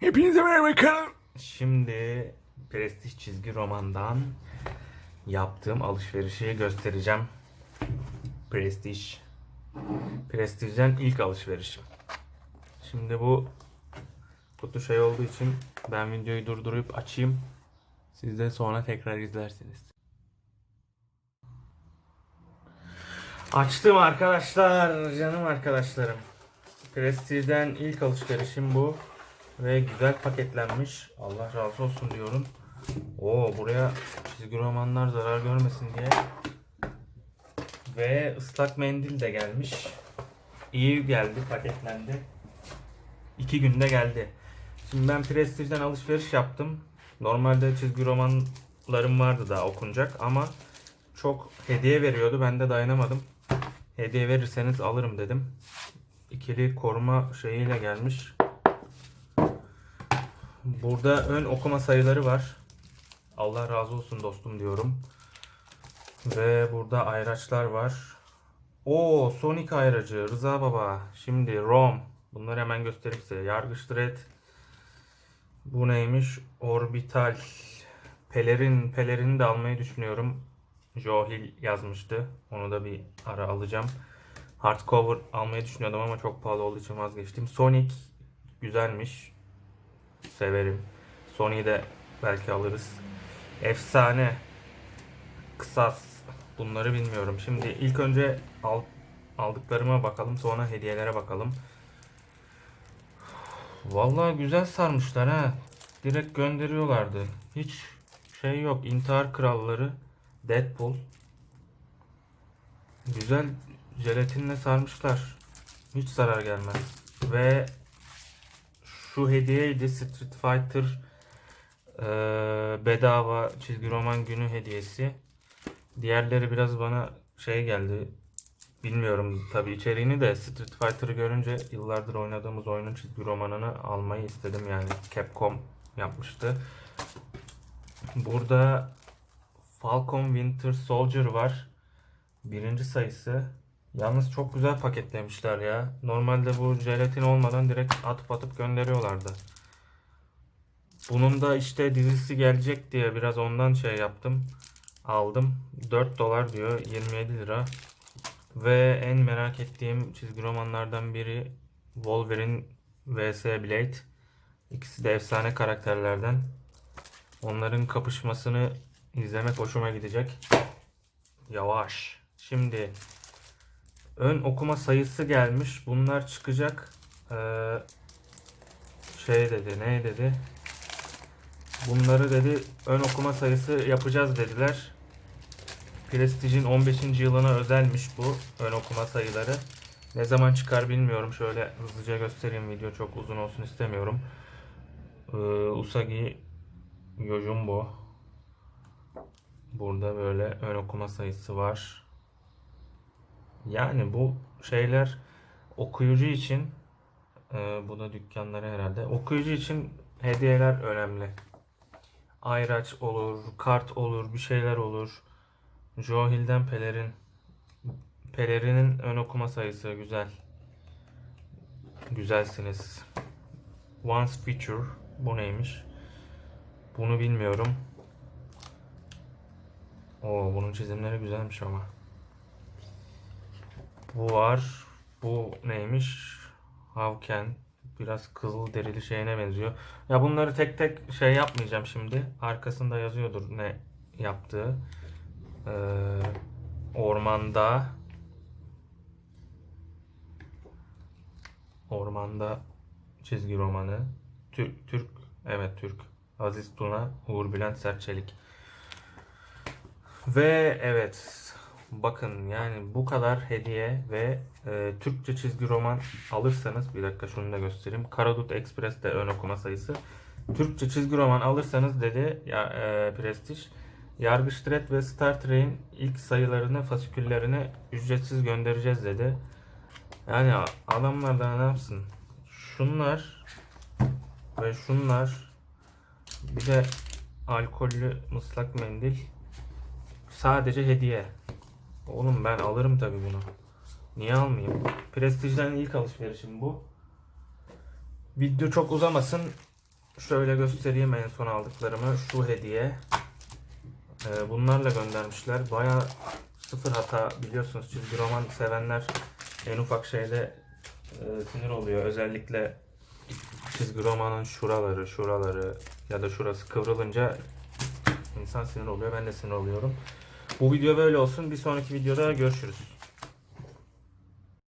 Hepinize merhaba kanalım. Şimdi Prestij çizgi romandan yaptığım alışverişi göstereceğim. Prestij. Prestij'den ilk alışverişim. Şimdi bu kutu şey olduğu için ben videoyu durdurup açayım. Siz de sonra tekrar izlersiniz. Açtım arkadaşlar, canım arkadaşlarım. Prestij'den ilk alışverişim bu. Ve güzel paketlenmiş. Allah razı olsun diyorum. Oo buraya çizgi romanlar zarar görmesin diye. Ve ıslak mendil de gelmiş. İyi geldi, paketlendi. İki günde geldi. Şimdi ben Prestige'den alışveriş yaptım. Normalde çizgi romanlarım vardı daha okunacak ama çok hediye veriyordu. Ben de dayanamadım. Hediye verirseniz alırım dedim. İkili koruma şeyiyle gelmiş. Burada ön okuma sayıları var. Allah razı olsun dostum diyorum. Ve burada ayraçlar var. O Sonic ayracı Rıza Baba. Şimdi ROM. Bunları hemen göstereyim size. Yargıç Dread. Bu neymiş? Orbital. Pelerin. Pelerini de almayı düşünüyorum. Johil yazmıştı. Onu da bir ara alacağım. Hardcover almayı düşünüyordum ama çok pahalı olduğu için vazgeçtim. Sonic güzelmiş severim. Sony'yi de belki alırız. Efsane. Kısas. Bunları bilmiyorum. Şimdi ilk önce al, aldıklarıma bakalım. Sonra hediyelere bakalım. Vallahi güzel sarmışlar ha. Direkt gönderiyorlardı. Hiç şey yok. İntihar Kralları. Deadpool. Güzel jelatinle sarmışlar. Hiç zarar gelmez. Ve şu hediyeydi Street Fighter eee, bedava çizgi roman günü hediyesi. Diğerleri biraz bana şey geldi. Bilmiyorum tabii içeriğini de Street Fighter'ı görünce yıllardır oynadığımız oyunun çizgi romanını almayı istedim yani Capcom yapmıştı. Burada Falcon Winter Soldier var. Birinci sayısı. Yalnız çok güzel paketlemişler ya. Normalde bu jelatin olmadan direkt atıp atıp gönderiyorlardı. Bunun da işte dizisi gelecek diye biraz ondan şey yaptım. Aldım. 4 dolar diyor. 27 lira. Ve en merak ettiğim çizgi romanlardan biri Wolverine vs Blade. İkisi de efsane karakterlerden. Onların kapışmasını izlemek hoşuma gidecek. Yavaş. Şimdi ön okuma sayısı gelmiş. Bunlar çıkacak. Ee, şey dedi, ne dedi? Bunları dedi ön okuma sayısı yapacağız dediler. Prestige'in 15. yılına özelmiş bu ön okuma sayıları. Ne zaman çıkar bilmiyorum. Şöyle hızlıca göstereyim video çok uzun olsun istemiyorum. Ee, Usagi Yojimbo. Burada böyle ön okuma sayısı var. Yani bu şeyler okuyucu için e, bu da dükkanları herhalde. Okuyucu için hediyeler önemli. Ayraç olur, kart olur, bir şeyler olur. Johil'den pelerin. Pelerinin ön okuma sayısı güzel. Güzelsiniz. Once feature. Bu neymiş? Bunu bilmiyorum. Oo bunun çizimleri güzelmiş ama. Bu var. Bu neymiş? Havken. Biraz kızıl derili şeyine benziyor. Ya bunları tek tek şey yapmayacağım şimdi. Arkasında yazıyordur ne yaptığı. Ee, ormanda Ormanda çizgi romanı. Türk, Türk, evet Türk. Aziz Tuna, Uğur Bülent Sertçelik. Ve evet bakın yani bu kadar hediye ve e, Türkçe çizgi roman alırsanız bir dakika şunu da göstereyim. Karadut Express de ön okuma sayısı. Türkçe çizgi roman alırsanız dedi ya e, Prestige Yargıç Dread ve Star Trek'in ilk sayılarını, fasiküllerini ücretsiz göndereceğiz dedi. Yani adamlar da ne yapsın? Şunlar ve şunlar bir de alkollü ıslak mendil sadece hediye. Oğlum ben alırım tabi bunu. Niye almayayım? Prestige'den ilk alışverişim bu. Video çok uzamasın. Şöyle göstereyim en son aldıklarımı. Şu hediye. Ee, bunlarla göndermişler. Baya sıfır hata biliyorsunuz çizgi roman sevenler en ufak şeyde e, sinir oluyor. Özellikle çizgi romanın şuraları, şuraları ya da şurası kıvrılınca insan sinir oluyor. Ben de sinir oluyorum. Bu video böyle olsun. Bir sonraki videoda görüşürüz.